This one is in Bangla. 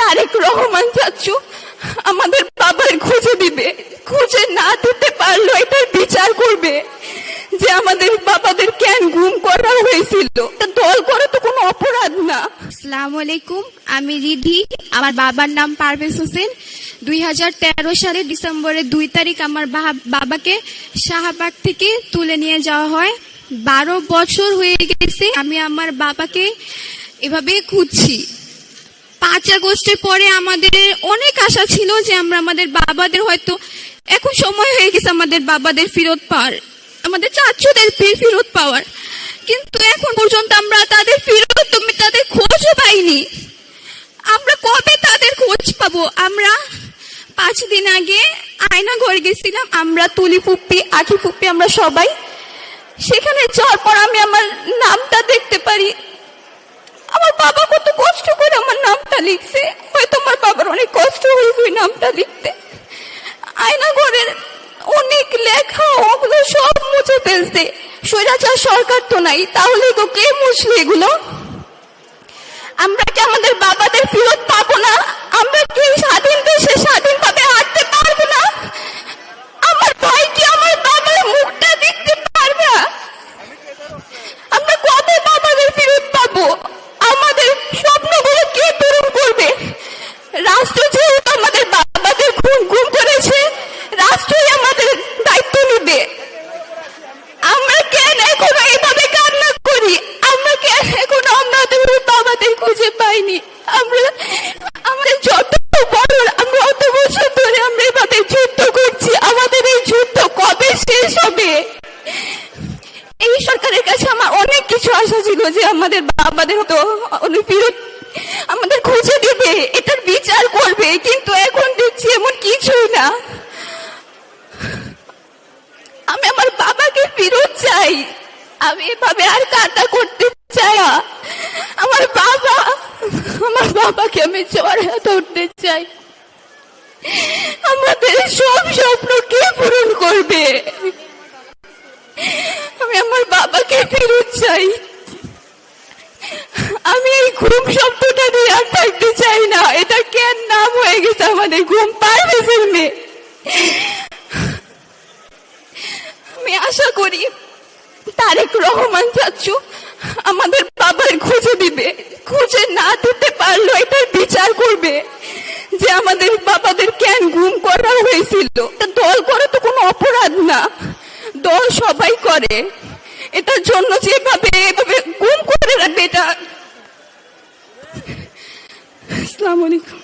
তারেক রহমান চাচ্ছু আমাদের বাবার খুঁজে দিবে, খুঁজে না দিতে পারল এটার বিচার করবে যে আমাদের বাবাদের কেন গুম করা হয়েছিল। দল করা তো কোনো অপরাধ না। আসসালামু আলাইকুম, আমি রিধি, আমার বাবার নাম পারভেজ হোসেন। দুই হাজার তেরো সালের ডিসেম্বরের দুই তারিখ আমার বাবাকে শাহবাগ থেকে তুলে নিয়ে যাওয়া হয়। বারো বছর হয়ে গেছে আমি আমার বাবাকে এভাবে খুঁজছি। পাঁচ আগস্টের পরে আমাদের অনেক আশা ছিল যে আমরা আমাদের বাবাদের হয়তো এখন সময় হয়ে গেছে আমাদের বাবাদের ফেরত পাওয়ার, আমাদের চাচুদের ফেরত পাওয়ার। কিন্তু এখন পর্যন্ত আমরা তাদের ফেরত তুমি তাদের খোঁজও পাইনি। আমরা কবে তাদের খোঁজ পাবো? আমরা পাঁচ দিন আগে আয়না ঘরে গেছিলাম, আমরা তুলি ফুপ্পি আখি ফুপ্পি আমরা সবাই। সেখানে যাওয়ার পর আমি আমার নামটা দেখতে পারি। আমার বাবা কত কষ্ট করে আমার নামটা লিখছে হয়তো আমার বাবার কষ্ট হয়েছে ওই নামটা লিখতে। আয়না ঘরের অনেক লেখা ওগুলো সব মুছে ফেলছে। স্বৈরাচার সরকার তো নাই, তাহলে তো কে মুছলে এগুলো? আমরা কি আমাদের বাবাদের ফেরত পাবো না আমরা কি স্বাধীন দেশে স্বাধীনভাবে হাঁটতে পারব না আমার ভাই কি আমার বাবার মুখটা দেখতে পারবে না আমরা কবে বাবাদের ফেরত পাবো আমাদের স্বপ্নগুলো কে পূরণ করবে রাষ্ট্র যেহেতু আমাদের বাবাদের খুন গুম করেছে রাষ্ট্রই আমাদের দায়িত্ব নেবে আমরা কেন এখনও এইভাবে কান্না করি আমরা কেন এখনও আমাদের বাবাদের খুঁজে পাইনি আমরা আমাদের যত বড় আমরা অত বছর ধরে আমরা এভাবে যুদ্ধ করছি আমাদের এই যুদ্ধ কবে শেষ হবে এই সরকারের কাছে আমার অনেক কিছু আশা ছিল যে আমাদের বাবাদের তো অনেক আমাদের খুঁজে দিবে, এটার বিচার করবে, কিন্তু এখন দেখছি এমন কিছুই না। আমি আমার বাবাকে ফেরত চাই। আমি এভাবে আর কান্না করতে চাই না। আমার বাবা, আমার বাবাকে আমি চড়া ধরতে চাই। আমাদের সব স্বপ্ন কে পূরণ করবে? ঘুম শব্দটা দিয়ে আর থাকতে চাই না। এটা কেন নাম হয়ে গেছে আমাদের ঘুম পারবে ফেলবে? আমি আশা করি তারেক রহমান চাচ্ছু আমাদের বাবার খুঁজে দিবে। খুঁজে না দিতে পারল এটার বিচার করবে যে আমাদের বাবাদের কেন গুম করা হয়েছিল। দল করা তো কোনো অপরাধ না। দল সবাই করে। এটার জন্য যেভাবে, এভাবে গুম